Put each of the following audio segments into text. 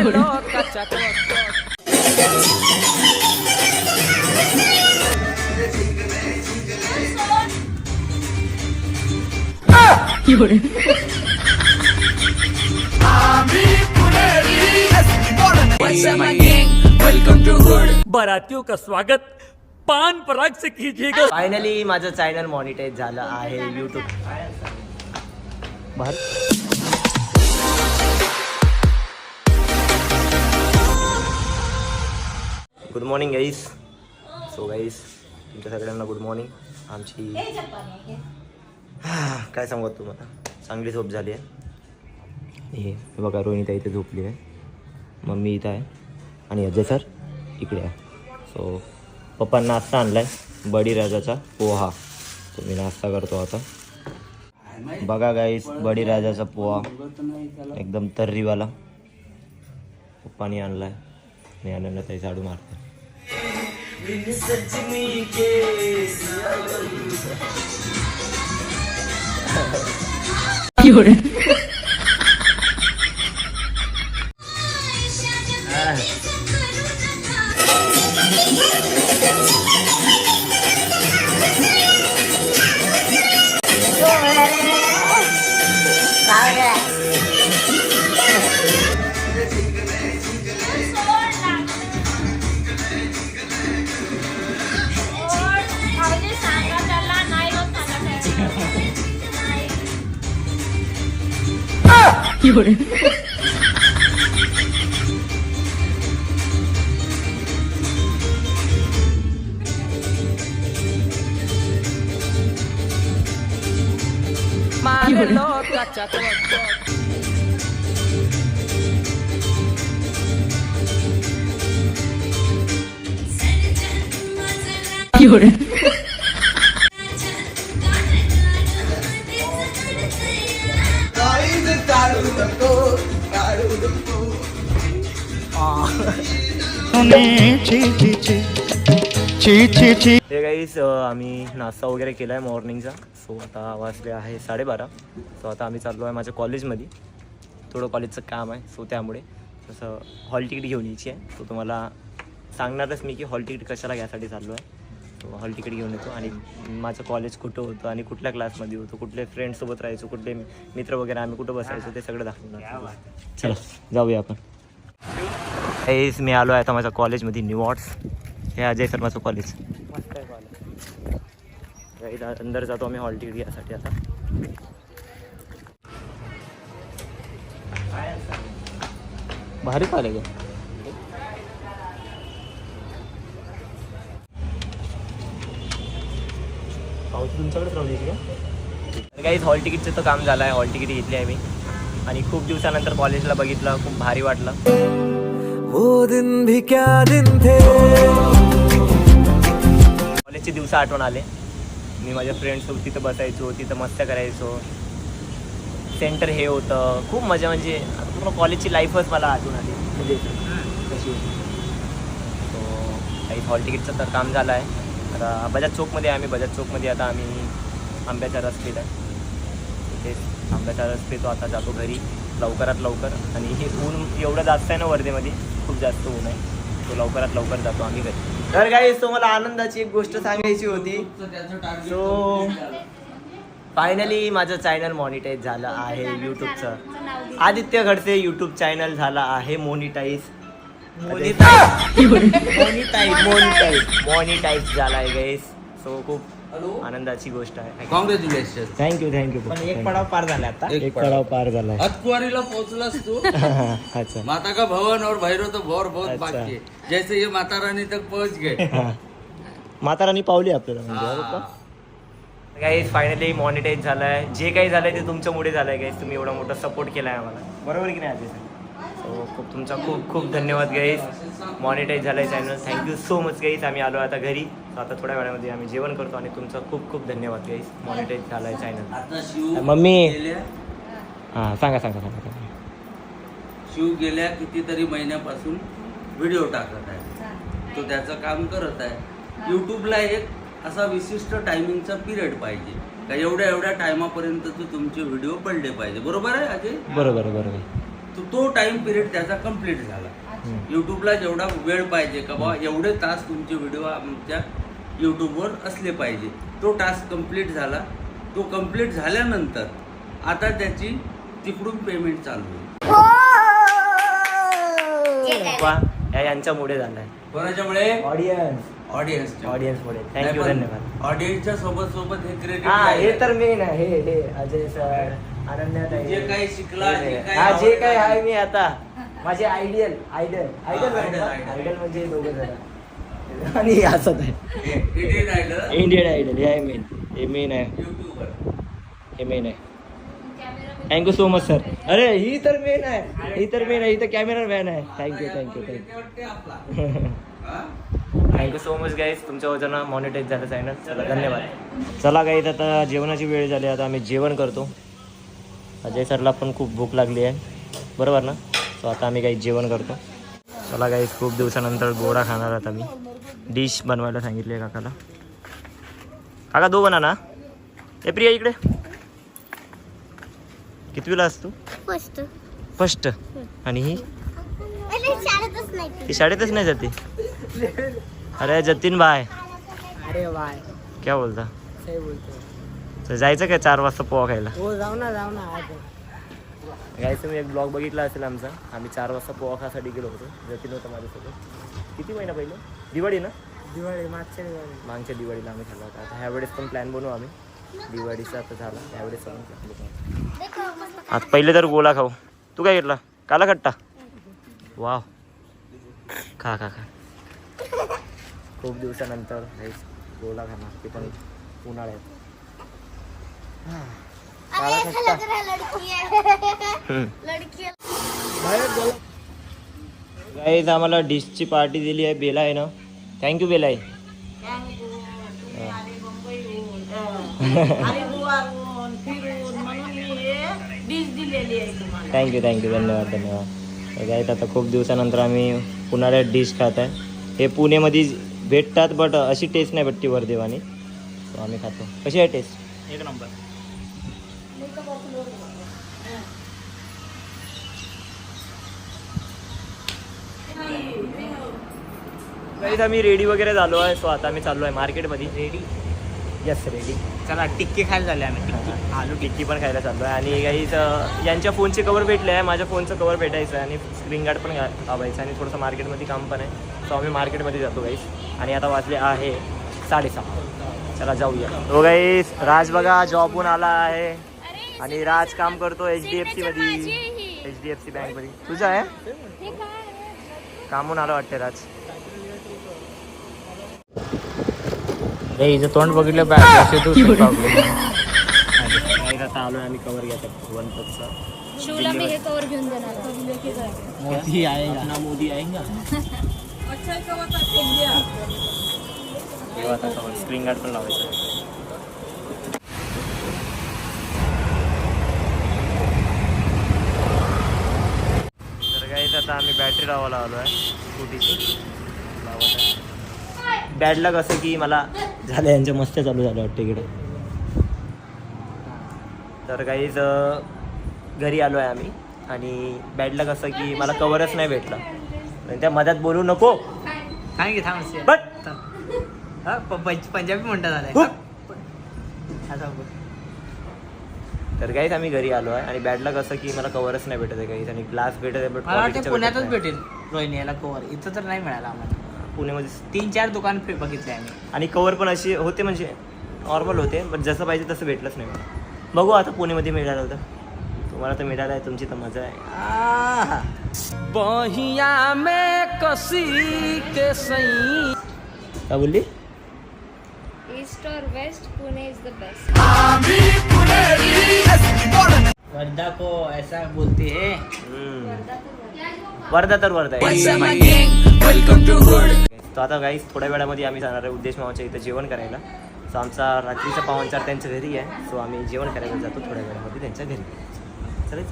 बारातियों का स्वागत? पान पराग से कीजिएगा। फायनली माझं चॅनल मॉनिटाईज झालं आहे YouTube good morning guys so guys तुमच्या सगळ्यांना गुड मॉर्निंग आमची काय सांगू तुम्हाला? चांगली झोप झाली आहे. हे बघा रोहिणीता इथे झोपली आहे. मम्मी इथं आहे. आणि अजय सर इकडे आहे. सो पप्पा नाश्ता आणलाय. बडी राजाचा पोहा. तो मी नाश्ता करतो आता. बघा गाईस बडी राजाचा पोहा. एकदम तर्रीवाला पप्पानी आणलाय. आणि आनंद ताई झाडू मारते एवढं 夜夜。हे गाईस आम्ही नाश्ता वगैरे केला आहे मॉर्निंगचा सो आता वाजले आहे साडेबारा. सो आता आम्ही चाललो आहे माझ्या कॉलेजमध्ये थोडं कॉलेजचं काम आहे सो त्यामुळे तसं हॉल तिकीट घेऊन यायची आहे. सो तुम्हाला सांगणारच मी की हॉल तिकीट कशाला घ्यायसाठी चाललो आहे. सो हॉल तिकीट घेऊन येतो. आणि माझं कॉलेज कुठं होतं आणि कुठल्या क्लासमध्ये होतं कुठले फ्रेंड्ससोबत राहायचो कुठले मित्र वगैरे आम्ही कुठं बसायचो ते सगळं दाखवणार. चला जाऊया आपण. हेच मी आलो आहे आता माझ्या कॉलेजमध्ये न्यू आर्ट्स. हे अजय शर्माचं कॉलेज. मस्त आहे कॉलेज. अंदर जातो आम्ही हॉल तिकीट घ्यासाठी आता. भारी कॉलेज आहे. पाऊस तुमच्याकडेच राहू द्यायची का? काही हॉल तिकीटचं तर काम झालं आहे हॉल तिकीट घेतली आहे मी. आणि खूप दिवसानंतर कॉलेजला बघितलं. खूप भारी वाटलं. वो दिन भी क्या दिन थे? कॉलेजचे दिवस आठवण आले. मी माझ्या फ्रेंड्ससोबत तिथं बसायचो तिथं मस्त करायचो. सेंटर हे होतं. खूप मजा म्हणजे आता पूर्ण कॉलेजची लाईफच मला आठवण आली. म्हणजे कशी होती. सो काही हॉल तिकीटचं तर काम झालं आहे आता बजाज चौकमध्ये आहे आम्ही. बजाज चौकमध्ये आता आम्ही आंब्याचा रस पिला तिथेच आंब्याचा रस पितो. आता जातो घरी. लवकरात लवकर. आणि हे ऊन एवढं जास्त आहे ना वर्धेमध्ये खूप जास्त ऊन आहे. तो लवकरात लवकर जातो आम्ही घरी. तर काही तो मला आनंदाची एक गोष्ट सांगायची होती. सो फायनली माझं चॅनल मॉनिटाईज झालं आहे यूट्यूबचं आदित्य खडसे यूट्यूब चॅनल झाला आहे monetise monetise monetise monetise monetise झाला आहे गाईस सो खूप आनंदाची गोष्ट आहे. कॉंग्रॅच्युलेशन थँक्यू थँक्यू पण एक पडाव पार झाला आता. एक पडाव. पार झाला. अतकुआरीला पोहोचलास तू? अच्छा. माता का भवन और भैरव तो भौर बहुत. बाकी है. जैसे ये माता रानी तक पहुंच गए. माता राणी पावली आपल्याला म्हणजे गाईज फायनली मॉनिटाईज झालं आहे जे काही झालं आहे ते तुमच्यामुळे झालं आहे गाईज तुम्ही एवढा मोठा सपोर्ट केला आहे आम्हाला. बरोबर की नाही अजय सो खूप तुमचा खूप खूप धन्यवाद गाईज मॉनिटाईज झालं आहे channel thank you so much guys आम्ही आलो आता घरी. आता थोड्या वेळामध्ये आम्ही जेवण करतो आणि तुमचा खूप खूप धन्यवाद गाईज मॉनिटाईज झाला आहे चॅनल मम्मी. हां सांगा सांगा सांगा सांगा. शिव गेल्या कितीतरी महिन्यापासून व्हिडिओ टाकत आहे. तो त्याचं काम करत आहे. युट्यूबला एक असा विशिष्ट टायमिंगचा पिरियड पाहिजे. का एवढ्या एवढ्या टायमापर्यंत तुमचे व्हिडिओ पडले पाहिजे. बरोबर आहे अजय? बरोबर बरोबर तो तो टाइम पिरियड त्याचा कंप्लीट झाला. यूट्यूबला जेवढा वेळ पाहिजे का बाबा एवढे तास तुमचे व्हिडिओ आमच्या यूट्यूबवर असले पाहिजे. तो टास्क कंप्लीट झाला. तो कंप्लीट झाल्यानंतर आता त्याची तिकडून पेमेंट चालू आहे यांच्यामुळे झालाय. कोणाच्यामुळे? ऑडियन्स ऑडियन्स ऑडियन्समुळे थँक्यू धन्यवाद. ऑडियन्सच्या सोबत सोबत हे क्रेडिट हा हे तर मेन आहे. हे हे अजय सर जे काही शिकला, जे काही हा जे काही आवडलं. आहे मी आता. माझे ideal idol idol idol, idol. Idol म्हणजे दोघं जण. आणि हे असत आहे. इंडियन आयडल इंडियन आयडल हे आहे मेन हे मेन आहे. युट्यूबर हे मेन आहे. थँक्यू सो मच सर अरे ही तर मेन आहे. ही तर मेन आहे. ही तर कॅमेरा मॅन आहे thank you thank you thank you thank you so much guys तुमच्या वजन मॉनिटाईज झालं चॅनल चला धन्यवाद. चला गाईज आता जेवणाची वेळ झाली. आता आम्ही जेवण करतो. अजय सरला पण खूप भूक लागली आहे. बरोबर ना? सो आता आम्ही काही जेवण करतो. चला गाईज खूप दिवसानंतर गोडा खाणार आहात आम्ही. डिश बनवायला सांगितली आहे काकाला. काका दो बना ना ए प्रिया इकडे. कितवीला असतो फर्स्ट. आणि ही? शाळेतच नाही ती. शाळेतच नाही जाते? अरे जतीन भाई. अरे वाय. क्या बोलता? सही बोलतो तर जायचं काय चार वाजता पोहा खायला? हो जाऊ ना जाऊ ना आज गायचं मी एक ब्लॉग बघितला असेल आमचा. आम्ही चार वाजता पोहा खासाठी गेलो होतो. जतीन होतं माझ्यासोबत. किती महिना पहिले? दिवाळी ना? दिवाळी मागच्या दिवाळी. मागच्या दिवाळीला आम्ही खाल्ला होता. आता ह्यावेळेस पण प्लॅन बनवू आम्ही. दिवाळीचा आता झाला. त्यावेळेस. आता पहिले तर गोला खाऊ. तू काय घेतला? काला खट्टा? वाव. खा खा खा. खूप दिवसानंतर हेच गोला खाणार. ते पण उन्हाळ्यात. काला खट्टा हम्म. गाईज आम्हाला डिशची पार्टी दिली आहे बेला आहे ना? थँक्यू बेला आहे. थँक्यू थँक्यू धन्यवाद धन्यवाद. गाईत आता खूप दिवसानंतर आम्ही उन्हाळ्यात डिश खात आहे. हे पुणेमध्ये भेटतात बट अशी टेस्ट नाही भेटते वर्धेवानी तो आम्ही खातो. कशी आहे टेस्ट एक नंबर. गाईज आम्ही रेडी वगैरे झालो आहे सो आता आम्ही चाललो आहे मार्केटमध्ये रेडी यस रेडी चला टिक्के खायला झाले आम्ही टिक्की. आलू टिक्की पण खायला चाललो आहे. आणि गाईज यांच्या फोनचे कवर भेटले आहे माझ्या फोनचं कवर भेटायचं आहे आणि स्क्रीन गार्ड पण लावायचं आणि थोडंसं मार्केटमध्ये काम पण आहे. सो आम्ही मार्केटमध्ये जातो गाईज आणि आता वाजले आहे साडेसहा. चला जाऊया. हो गाईज राज बघा जॉबहून आला आहे. आणि राज काम करतो एच डी एफ सीमध्ये एच डी एफ सी बँकमध्ये तुझं आहे? कामून आलं वाटते राज. रे हिचं तोंड बघितलं बॅग आता आलोय आम्ही कवर घ्या वन शिवला मी हे कवर घेऊन देणार आहे मोदी आएगा तेव्हा आता कवर स्क्रीन गार्ड पण लावायचं. तर काही आता आम्ही बॅटरी लावायला आलो आहे स्कूटीची लावत आहे. बॅडला कसं की मला झालं यांच्या मस्त चालू झालं वाटतं इकडे. तर काहीच घरी आलो आहे आम्ही. आणि बॅडला कसं की मला कवरच नाही भेटलं. आणि त्या मध्यात बोलू नको. सांग की थांब बट! हा, पंजाबी. आता बोल. तर काहीच आम्ही घरी आलो आहे आणि बॅडला कसं की मला कवरच नाही भेटत आहे काहीच आणि ग्लास भेटत आहे पुण्यातच. भेटेल रोहिणी याला कवर इथं तर नाही मिळाला आम्हाला. पुण्यामध्ये तीन चार दुकान फि- बघितले आम्ही. आणि कवर पण अशी होते म्हणजे नॉर्मल होते पण जसं पाहिजे तसं भेटलंच नाही मला. बघू आता पुणेमध्ये मिळालं होतं तुम्हाला तर मिळालं आहे तुमची तर मजा आहे. बहिया में कसी के सही काय बोलली? ईस्ट और west Pune is the best Wardha को ऐसा बोलते हैं। वर्धा तर वर्धा आहे. तो आता गाईस थोड्या वेळामध्ये आम्ही जाणार आहे उद्देश मामाच्या इथं जेवण करायला. सो आमचा रात्रीचा पाहुणचार त्यांच्या घरी आहे. सो आम्ही जेवण करायला जातो थोड्या वेळामध्ये त्यांच्या घरी. चालेल?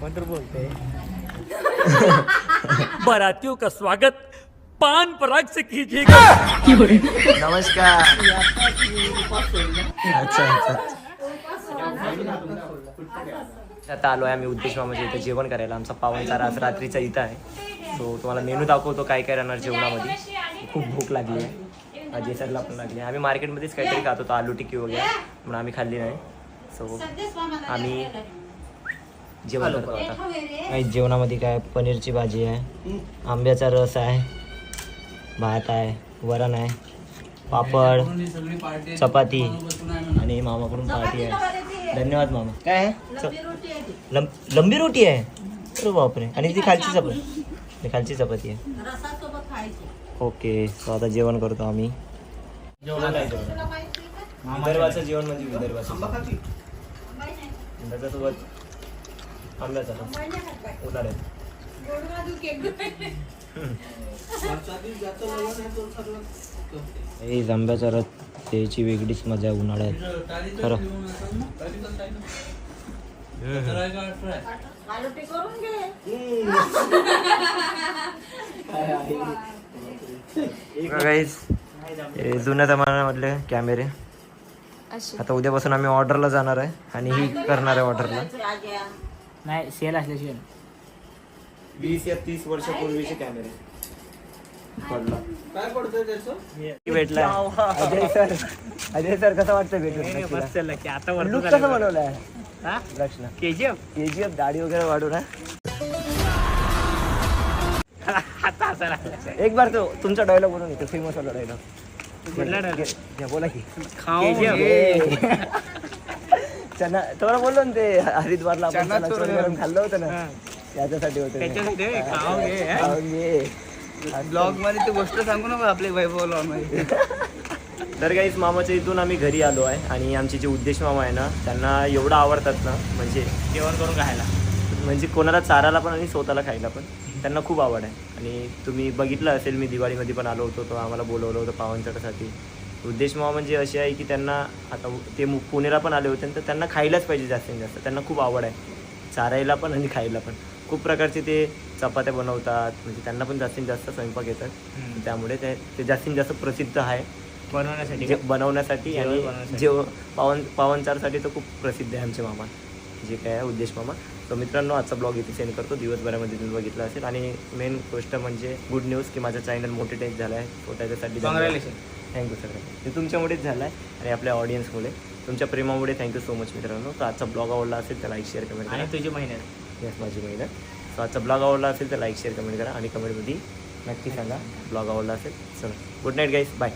कोणतर बोलते बारातियों का स्वागत? पान पराग से कीजिएगा. नमस्कार. अच्छा. अच्छा. आता आलो आहे आम्ही उद्देश मामाच्या म्हणजे इथे जेवण करायला. आमचा पावनचार आज रात्रीचा इथं आहे. सो तुम्हाला मेनू दाखवतो काय काय राहणार जेवणामध्ये. खूप भूक लागली आहे. अजय पण लागली आहे. आम्ही मार्केटमध्येच काहीतरी खात होतो आलू टिक्की वगैरे. म्हणून आम्ही खाल्ली नाही. सो आम्ही जेवण करतो आता. नाही जेवणामध्ये काय पनीरची भाजी आहे. आंब्याचा रस आहे. भात आहे. वरण आहे. पापड चपाती. आणि मामाकडून पार्टी आहे. धन्यवाद मामा. काय आहे? च- लंब लंबी रोटी आहे? अरे बापरे. आणि ती खालची चपाती. ती खालची चपाती आहे. ओके सो आता जेवण करतो आम्ही. विदर्भाचं जेवण म्हणजे विदर्भाचं. त्याच्यासोबत आंब्याचा उन्हाळ्यात. हे आंब्याचा रस त्याची वेगळीच मजा आहे उन्हाळ्यात. खरं. हे जुन्या जमान्यामधले कॅमेरे. आता उद्यापासून आम्ही ऑर्डरला जाणार आहे आणि ही करणार आहे ऑर्डरला. नाही सेल असल्याशिवाय. वीस या तीस वर्षापूर्वीचे कॅमेरे. भेटला. अजय सर. अजय सर कसं वाटतं भेटून? लुक कसं बनवलाय? हा? लक्ष्ण के जी एफ के जी एफ दाढी वगैरे वाढू ना एक बार तो तुमचा डायलॉग बनवून येतो फेमस वाला डायलॉग? बोला की. चना बोललो ना ते हरिद्वारला आपण खाल्लं होतं ना. त्याच्यासाठी होतं ब्लॉगमध्ये ती गोष्ट सांगू नको आपले वैभव ब्लॉगमध्ये. तर काहीच मामाच्या इथून आम्ही घरी आलो आहे आणि आमचे जे उद्देश मामा आहे ना त्यांना एवढं आवडतात ना म्हणजे जेवण करून खायला. म्हणजे कोणाला चारायला पण आणि स्वतःला खायला पण त्यांना खूप आवड आहे. आणि तुम्ही बघितलं असेल मी दिवाळीमध्ये पण आलो होतो तो आम्हाला बोलवलं होतं पावनचटासाठी उद्देश मामा म्हणजे असे आहे की त्यांना आता ते पुणेला पण आले होते तर त्यांना खायलाच पाहिजे जास्तीत जास्त. त्यांना खूप आवड आहे चारायला पण आणि खायला पण. खूप प्रकारचे ते चपात्या बनवतात म्हणजे त्यांना पण जास्तीत जास्त स्वयंपाक येतात. त्यामुळे ते ते जास्तीत जास्त प्रसिद्ध आहे. बनवण्यासाठी जे बनवण्यासाठी जेवण आणि बनवण्यासाठी. जेव पावन पावनचारसाठी तर खूप प्रसिद्ध आहे आमचे मामा. जे काय आहे उद्देश मामा. तर मित्रांनो आजचा ब्लॉग इथे सेंड करतो. दिवसभरामध्ये तुम्ही बघितला असेल. आणि मेन गोष्ट म्हणजे गुड न्यूज की माझं चॅनल मोटिटेज झालं आहे तो त्याच्यासाठी Congratulations. थँक्यू सर ते तुमच्यामुळेच झालं आहे आणि आपल्या ऑडियन्समुळे तुमच्या प्रेमामुळे थँक्यू सो मच मित्रांनो. तर आजचा ब्लॉग आवडला असेल तर लाईक शेअर कमेंट करा. आणि तुझी मेहनत यस माझी मेहनत सो आजचा ब्लॉग आवडला असेल तर लाईक शेअर कमेंट करा आणि कमेंटमध्ये नक्की सांगा. ब्लॉग आवडला असेल. चला. गुड नाईट गाईस बाय